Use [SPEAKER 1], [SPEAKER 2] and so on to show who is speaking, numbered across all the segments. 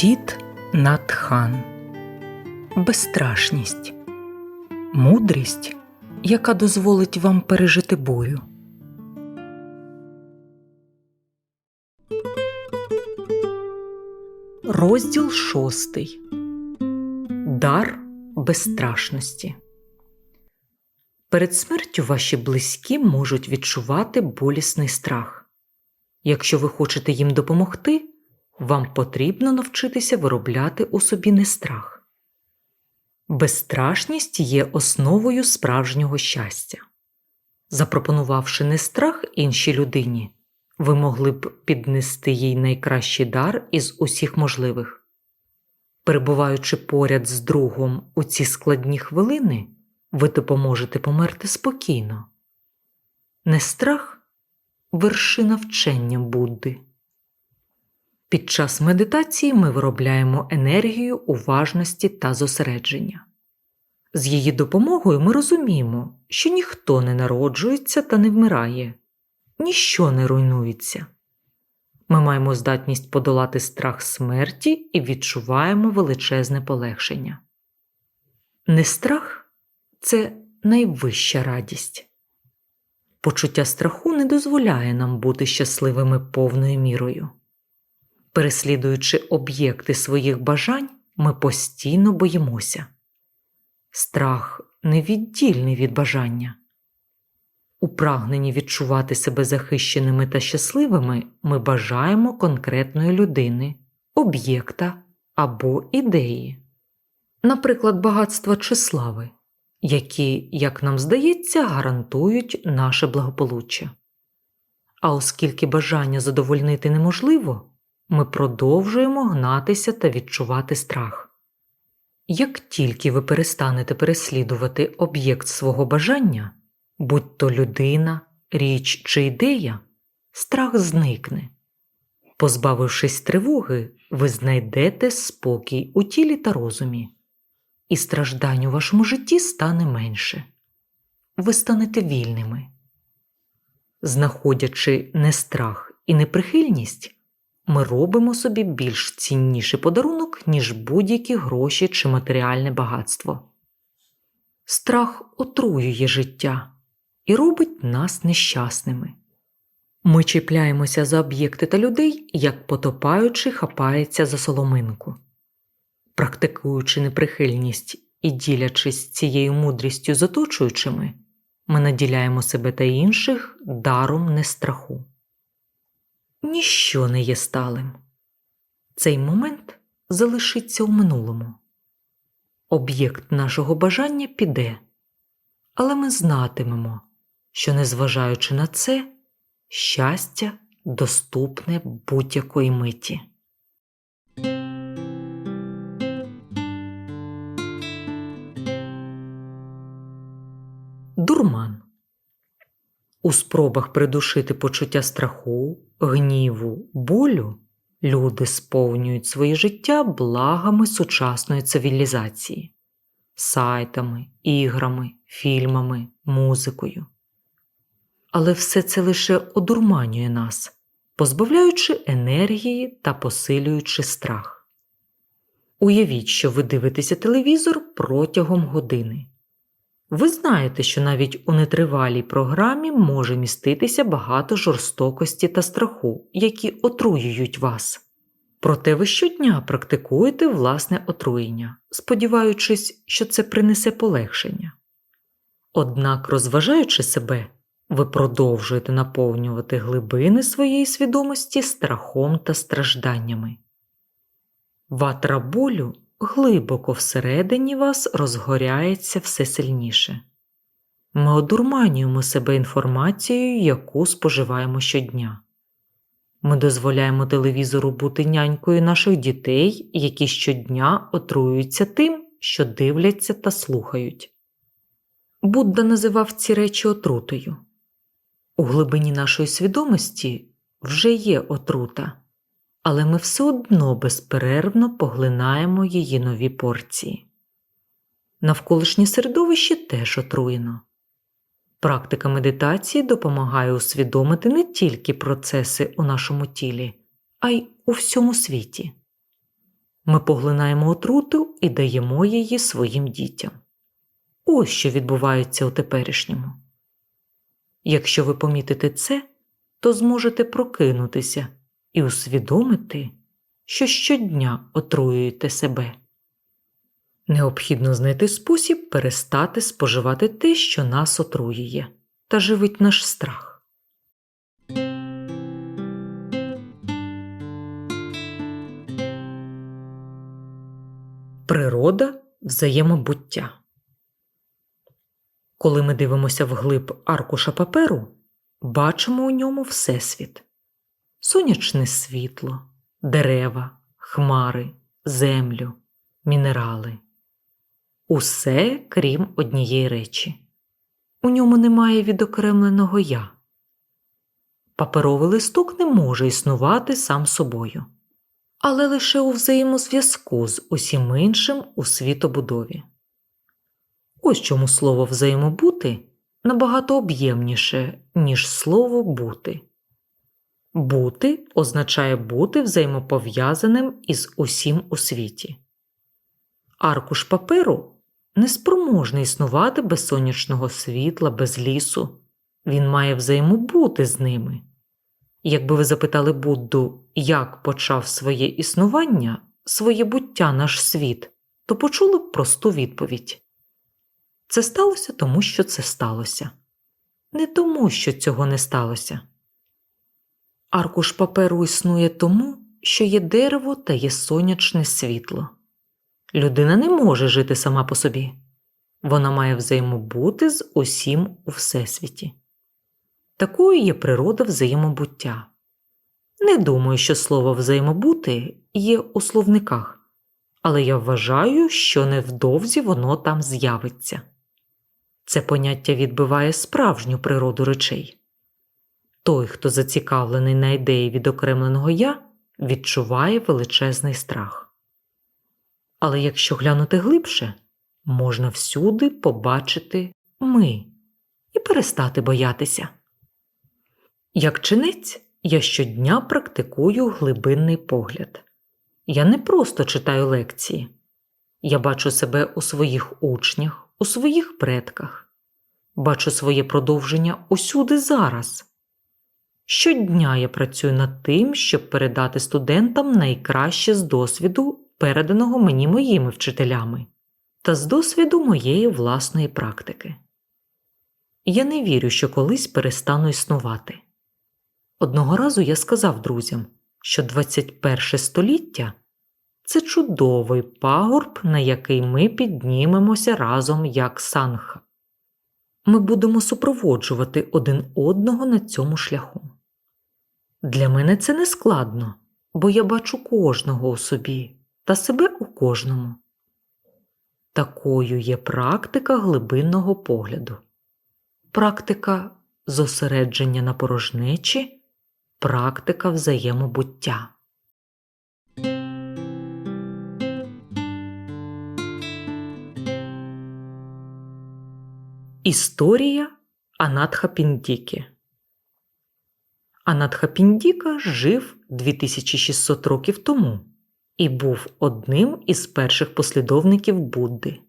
[SPEAKER 1] Тіт Натхан Безстрашність Мудрість, яка дозволить вам пережити бурю. Розділ шостий Дар безстрашності. Перед смертю ваші близькі можуть відчувати болісний страх. Якщо ви хочете їм допомогти, вам потрібно навчитися виробляти у собі не страх. Безстрашність є основою справжнього щастя. Запропонувавши не страх іншій людині, ви могли б піднести їй найкращий дар із усіх можливих. Перебуваючи поряд з другом у ці складні хвилини, ви допоможете померти спокійно. Не страх вершина вчення Будди. Під час медитації ми виробляємо енергію уважності та зосередження. З її допомогою ми розуміємо, що ніхто не народжується та не вмирає, ніщо не руйнується. Ми маємо здатність подолати страх смерті і відчуваємо величезне полегшення. Не страх це найвища радість. Почуття страху не дозволяє нам бути щасливими повною мірою. Переслідуючи об'єкти своїх бажань, ми постійно боїмося. Страх невіддільний від бажання. У прагненні відчувати себе захищеними та щасливими ми бажаємо конкретної людини, об'єкта або ідеї, наприклад, багатства чи слави, які, як нам здається, гарантують наше благополуччя. А оскільки бажання задовольнити неможливо, ми продовжуємо гнатися та відчувати страх. Як тільки ви перестанете переслідувати об'єкт свого бажання, будь то людина, річ чи ідея, страх зникне. Позбавившись тривоги, ви знайдете спокій у тілі та розумі, і страждань у вашому житті стане менше. Ви станете вільними. Знаходячи не страх і неприхильність, ми робимо собі більш цінніший подарунок, ніж будь-які гроші чи матеріальне багатство. Страх отруює життя і робить нас нещасними. Ми чіпляємося за об'єкти та людей, як потопаючи хапається за соломинку. Практикуючи неприхильність і ділячись цією мудрістю з оточуючими, ми наділяємо себе та інших даром нестраху ніщо не є сталим. Цей момент залишиться у минулому. Об'єкт нашого бажання піде, але ми знатимемо, що, незважаючи на це, щастя доступне будь-якої миті. Дурман у спробах придушити почуття страху, гніву, болю люди сповнюють своє життя благами сучасної цивілізації, сайтами, іграми, фільмами, музикою. Але все це лише одурманює нас, позбавляючи енергії та посилюючи страх. Уявіть, що ви дивитеся телевізор протягом години. Ви знаєте, що навіть у нетривалій програмі може міститися багато жорстокості та страху, які отруюють вас. Проте ви щодня практикуєте власне отруєння, сподіваючись, що це принесе полегшення. Однак, розважаючи себе, ви продовжуєте наповнювати глибини своєї свідомості страхом та стражданнями. Ватра болю глибоко всередині вас розгоряється все сильніше. Ми одурманюємо себе інформацією, яку споживаємо щодня. Ми дозволяємо телевізору бути нянькою наших дітей, які щодня отруюються тим, що дивляться та слухають. Будда називав ці речі отрутою. У глибині нашої свідомості вже є отрута, але ми все одно безперервно поглинаємо її нові порції. Навколишнє середовище теж отруєно. Практика медитації допомагає усвідомити не тільки процеси у нашому тілі, а й у всьому світі. Ми поглинаємо отруту і даємо її своїм дітям. Ось що відбувається у теперішньому. Якщо ви помітите це, то зможете прокинутися і усвідомити, що щодня отруюєте себе. Необхідно знайти спосіб перестати споживати те, що нас отруює, та живить наш страх. Природа взаємобуття. Коли ми дивимося вглиб аркуша паперу, бачимо у ньому Всесвіт, сонячне світло, дерева, хмари, землю, мінерали. Усе крім однієї речі. У ньому немає відокремленого я. Паперовий листок не може існувати сам собою, але лише у взаємозв'язку з усім іншим у світобудові. Ось чому слово взаємобути набагато об'ємніше, ніж слово бути. Бути означає бути взаємопов'язаним із усім у світі. Аркуш паперу неспроможний існувати без сонячного світла, без лісу. Він має взаємобути з ними. Якби ви запитали Будду, як почав своє існування, своє буття наш світ, то почули б просту відповідь. Це сталося тому, що це сталося. Не тому, що цього не сталося. Аркуш паперу існує тому, що є дерево та є сонячне світло. Людина не може жити сама по собі. Вона має взаємобути з усім у всесвіті. Такою є природа взаємобуття. Не думаю, що слово взаємобути є у словниках, але я вважаю, що невдовзі воно там з'явиться. Це поняття відбиває справжню природу речей. Той, хто зацікавлений на ідеї відокремленого я, відчуває величезний страх. Але якщо глянути глибше, можна всюди побачити ми і перестати боятися. Як чинець, я щодня практикую глибинний погляд. Я не просто читаю лекції, я бачу себе у своїх учнях, у своїх предках, бачу своє продовження усюди зараз. Щодня я працюю над тим, щоб передати студентам найкраще з досвіду, переданого мені моїми вчителями, та з досвіду моєї власної практики. Я не вірю, що колись перестану існувати. Одного разу я сказав друзям, що 21 століття це чудовий пагорб, на який ми піднімемося разом як санха. Ми будемо супроводжувати один одного на цьому шляху. Для мене це не складно, бо я бачу кожного у собі та себе у кожному. Такою є практика глибинного погляду, практика зосередження на порожнечі, практика взаємобуття. Історія Анатха Піндіки Анатха Піндіка жив 2600 років тому і був одним із перших послідовників Будди.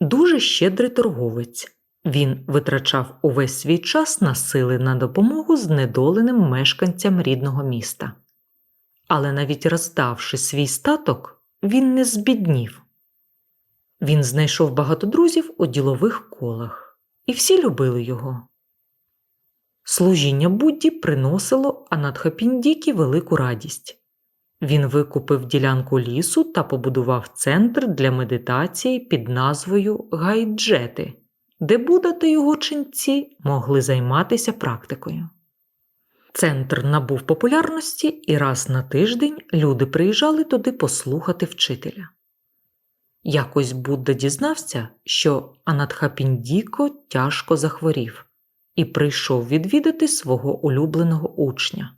[SPEAKER 1] Дуже щедрий торговець. Він витрачав увесь свій час на сили на допомогу знедоленим мешканцям рідного міста. Але навіть роздавши свій статок, він не збіднів. Він знайшов багато друзів у ділових колах, і всі любили його. Служіння Будді приносило Анатхапіндікі велику радість. Він викупив ділянку лісу та побудував центр для медитації під назвою Гайджети, де Будда та його ченці могли займатися практикою. Центр набув популярності, і раз на тиждень люди приїжджали туди послухати вчителя. Якось Будда дізнався, що Анатхапіндіко тяжко захворів і прийшов відвідати свого улюбленого учня.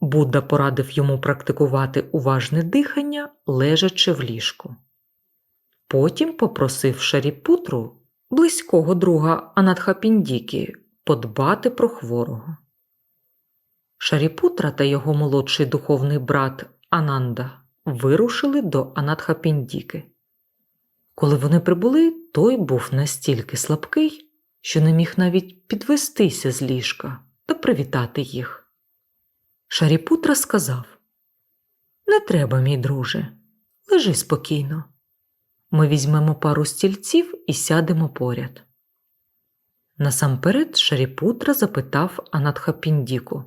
[SPEAKER 1] Будда порадив йому практикувати уважне дихання, лежачи в ліжку. Потім попросив Шаріпутру, близького друга Анатхапіндіки, подбати про хворого. Шаріпутра та його молодший духовний брат Ананда вирушили до Анатхапіндіки. Коли вони прибули, той був настільки слабкий, що не міг навіть підвестися з ліжка та привітати їх. Шаріпутра сказав Не треба, мій друже, лежи спокійно. Ми візьмемо пару стільців і сядемо поряд. Насамперед Шаріпутра запитав Анатхапіндіку.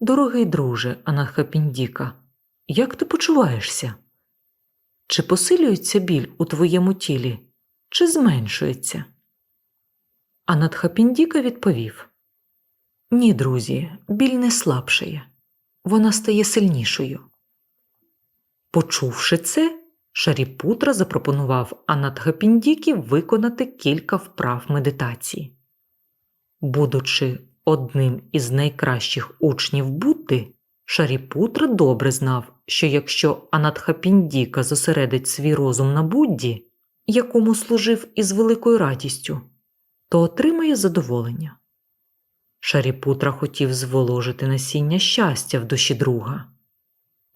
[SPEAKER 1] Дорогий друже Анатхапіндіка, як ти почуваєшся? Чи посилюється біль у твоєму тілі, чи зменшується? Анатхапіндіка відповів Ні, друзі, біль не слабшає, вона стає сильнішою. Почувши це, Шаріпутра запропонував Анатхапіндікі виконати кілька вправ медитації. Будучи одним із найкращих учнів Будди, Шаріпутра добре знав, що якщо Анатхапіндіка зосередить свій розум на Будді, якому служив із великою радістю, то отримає задоволення. Шаріпутра хотів зволожити насіння щастя в душі друга.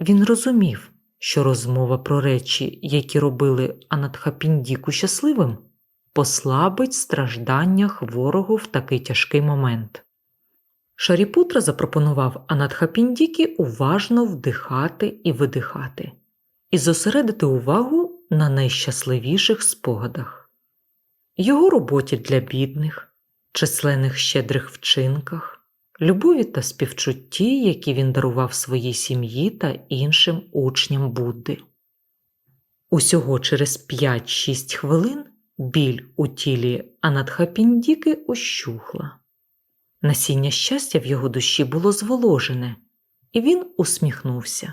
[SPEAKER 1] Він розумів, що розмова про речі, які робили Анатхапіндіку щасливим, послабить страждання хворого в такий тяжкий момент. Шаріпутра запропонував Анатхапіндікі уважно вдихати і видихати, і зосередити увагу на найщасливіших спогадах, його роботі для бідних, численних щедрих вчинках, любові та співчутті, які він дарував своїй сім'ї та іншим учням Будди. Усього через 5-6 хвилин біль у тілі Анатхапіндіки ущухла. Насіння щастя в його душі було зволожене, і він усміхнувся.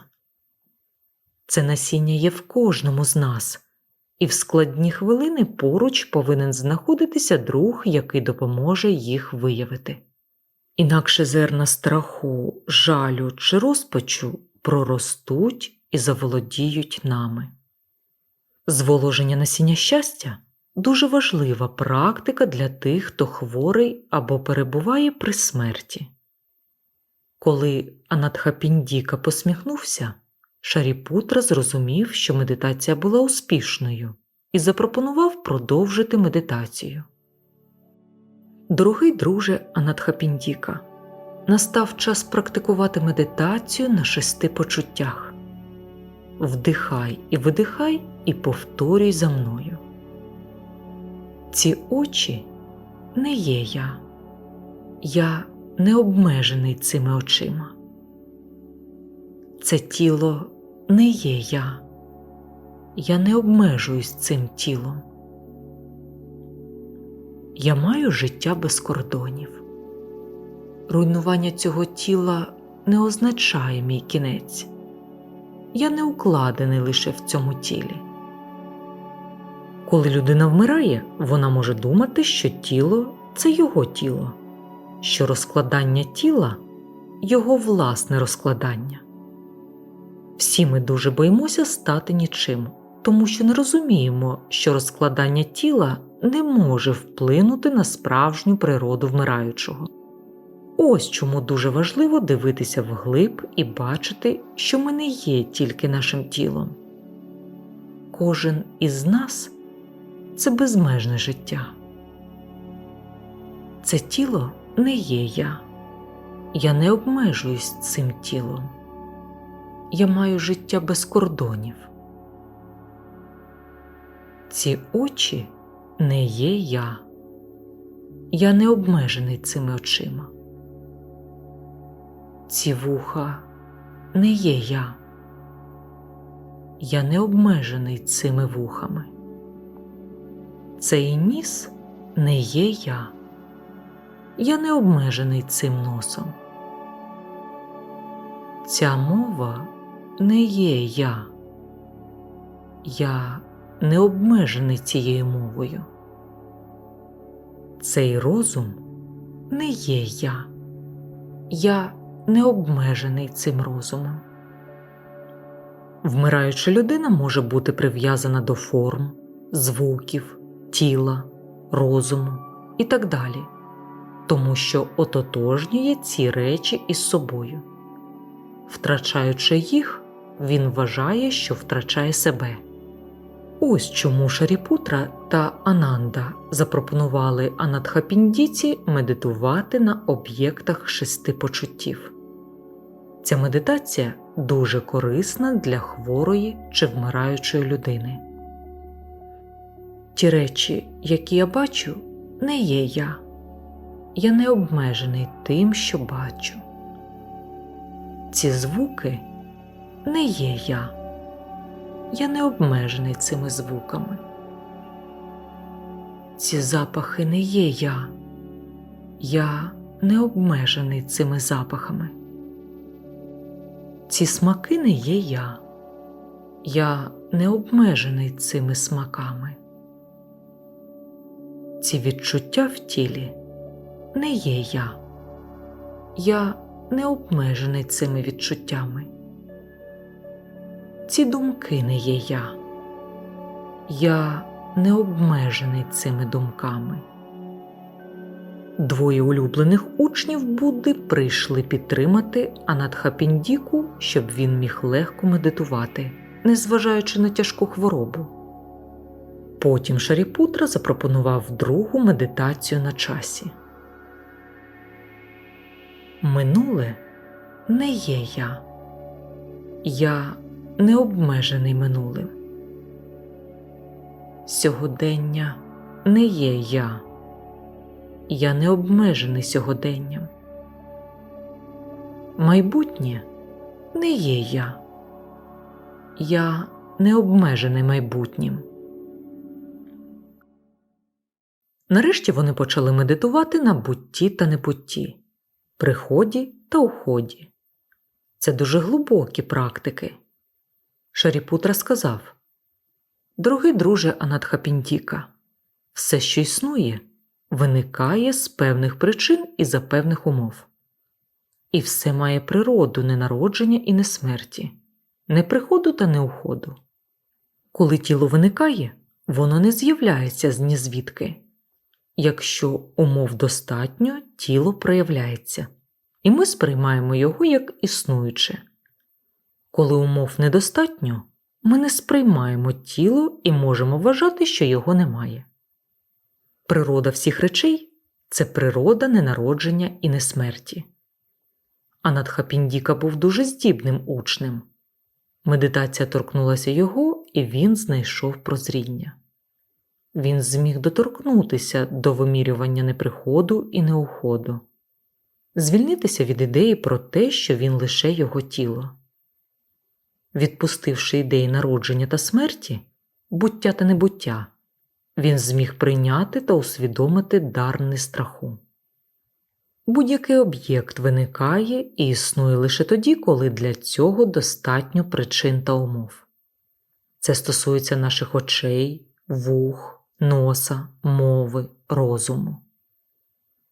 [SPEAKER 1] Це насіння є в кожному з нас, і в складні хвилини поруч повинен знаходитися друг, який допоможе їх виявити. Інакше зерна страху, жалю чи розпачу проростуть і заволодіють нами. Зволоження насіння щастя дуже важлива практика для тих, хто хворий або перебуває при смерті. Коли Анатхапіндіка посміхнувся, Шаріпутра зрозумів, що медитація була успішною, і запропонував продовжити медитацію. Дорогий друже Анатхапіндіка, настав час практикувати медитацію на шести почуттях. Вдихай і видихай і повторюй за мною. Ці очі не є я, я не обмежений цими очима. Це тіло не є я, я не обмежуюсь цим тілом. Я маю життя без кордонів. Руйнування цього тіла не означає мій кінець. Я не укладений лише в цьому тілі. Коли людина вмирає, вона може думати, що тіло це його тіло, що розкладання тіла його власне розкладання. Всі ми дуже боїмося стати нічим, тому що не розуміємо, що розкладання тіла не може вплинути на справжню природу вмираючого. Ось чому дуже важливо дивитися вглиб і бачити, що ми не є тільки нашим тілом. Кожен із нас це безмежне життя. Це тіло не є я. Я не обмежуюсь цим тілом. Я маю життя без кордонів. Ці очі не є я. Я не обмежений цими очима. Ці вуха не є я. Я не обмежений цими вухами. Цей ніс не є я. Я не обмежений цим носом. Ця мова не є я. Я не обмежений цією мовою. Цей розум не є я. Я не обмежений цим розумом. Вмираюча людина може бути прив'язана до форм, звуків, тіла, розуму і так далі, тому що ототожнює ці речі із собою. Втрачаючи їх, він вважає, що втрачає себе. Ось чому Шаріпутра та Ананда запропонували Анадхапіндіці медитувати на об'єктах шести почуттів. Ця медитація дуже корисна для хворої чи вмираючої людини. Ті речі, які я бачу, не є я. Я не обмежений тим, що бачу. Ці звуки не є я. Я не обмежений цими звуками. Ці запахи не є я. Я не обмежений цими запахами. Ці смаки не є я. Я не обмежений цими смаками. Ці відчуття в тілі не є я. Я не обмежений цими відчуттями. Ці думки не є я. Я не обмежений цими думками. Двоє улюблених учнів Будди прийшли підтримати Анадхапіндіку, щоб він міг легко медитувати, незважаючи на тяжку хворобу. Потім Шаріпутра запропонував другу медитацію на часі. Минуле не є я. Я не обмежений минулим. Сьогодення не є я. Я не обмежений сьогоденням. Майбутнє не є я. Я не обмежений майбутнім. Нарешті вони почали медитувати на бутті та небутті, приході та уході. Це дуже глибокі практики. Шаріпутра сказав Дорогий друже Анадхапіндіка, все, що існує, виникає з певних причин і за певних умов. І все має природу не народження і не смерті, не приходу та не уходу. Коли тіло виникає, воно не з'являється з нізвідки. Якщо умов достатньо, тіло проявляється, і ми сприймаємо його як існуюче. Коли умов недостатньо, ми не сприймаємо тіло і можемо вважати, що його немає. Природа всіх речей це природа ненародження і несмерті. Анадхапіндіка був дуже здібним учнем. Медитація торкнулася його, і він знайшов прозріння. Він зміг доторкнутися до вимірювання неприходу і неуходу, звільнитися від ідеї про те, що він лише його тіло. Відпустивши ідеї народження та смерті, буття та небуття, він зміг прийняти та усвідомити дар нестраху. Будь-який об'єкт виникає і існує лише тоді, коли для цього достатньо причин та умов. Це стосується наших очей, вух, носа, мови, розуму.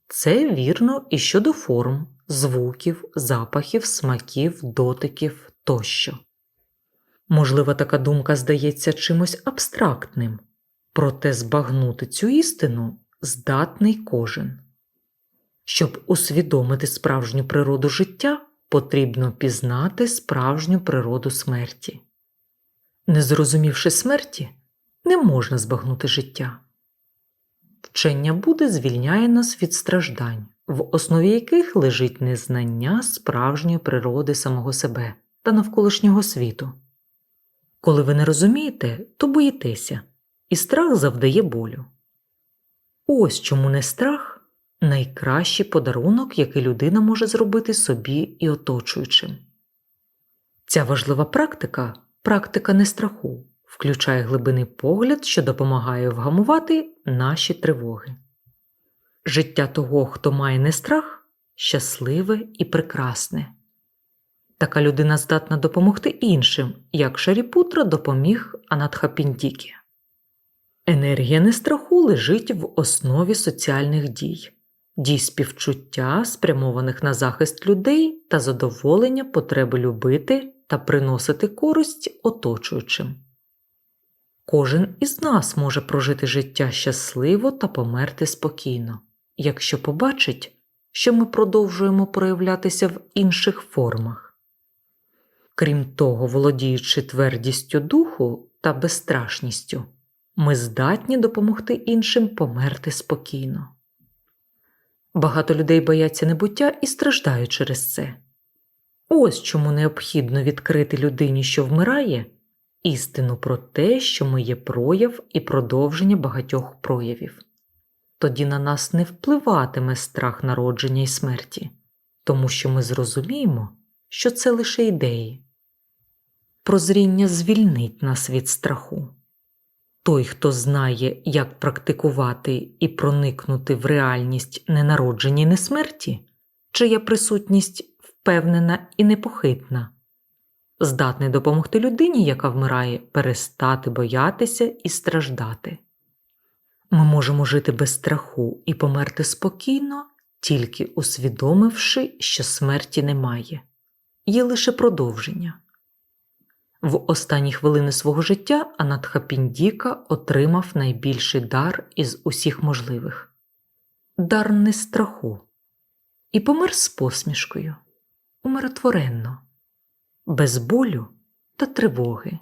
[SPEAKER 1] Це вірно і щодо форм, звуків, запахів, смаків, дотиків тощо. Можливо, така думка здається чимось абстрактним, проте збагнути цю істину здатний кожен. Щоб усвідомити справжню природу життя, потрібно пізнати справжню природу смерті. Не зрозумівши смерті, не можна збагнути життя. Вчення Буди звільняє нас від страждань, в основі яких лежить незнання справжньої природи самого себе та навколишнього світу. Коли ви не розумієте, то боїтеся, і страх завдає болю. Ось чому не страх найкращий подарунок, який людина може зробити собі і оточуючим. Ця важлива практика практика нестраху, включає глибинний погляд, що допомагає вгамувати наші тривоги. Життя того, хто має нестрах, щасливе і прекрасне. Така людина здатна допомогти іншим, як Шаріпутра допоміг Анатхапіндікі. Енергія нестраху лежить в основі соціальних дій, дій співчуття, спрямованих на захист людей та задоволення потреби любити та приносити користь оточуючим. Кожен із нас може прожити життя щасливо та померти спокійно, якщо побачить, що ми продовжуємо проявлятися в інших формах. Крім того, володіючи твердістю духу та безстрашністю, ми здатні допомогти іншим померти спокійно. Багато людей бояться небуття і страждають через це. Ось чому необхідно відкрити людині, що вмирає, істину про те, що ми є прояв і продовження багатьох проявів. Тоді на нас не впливатиме страх народження і смерті, тому що ми зрозуміємо, що це лише ідеї. Прозріння звільнить нас від страху. Той, хто знає, як практикувати і проникнути в реальність ненародження і несмерті, чия присутність впевнена і непохитна, здатний допомогти людині, яка вмирає, перестати боятися і страждати. Ми можемо жити без страху і померти спокійно, тільки усвідомивши, що смерті немає, є лише продовження. В останні хвилини свого життя Анатхапіндіка отримав найбільший дар із усіх можливих. Дар не страху, і помер з посмішкою, умиротворенно, без болю та тривоги.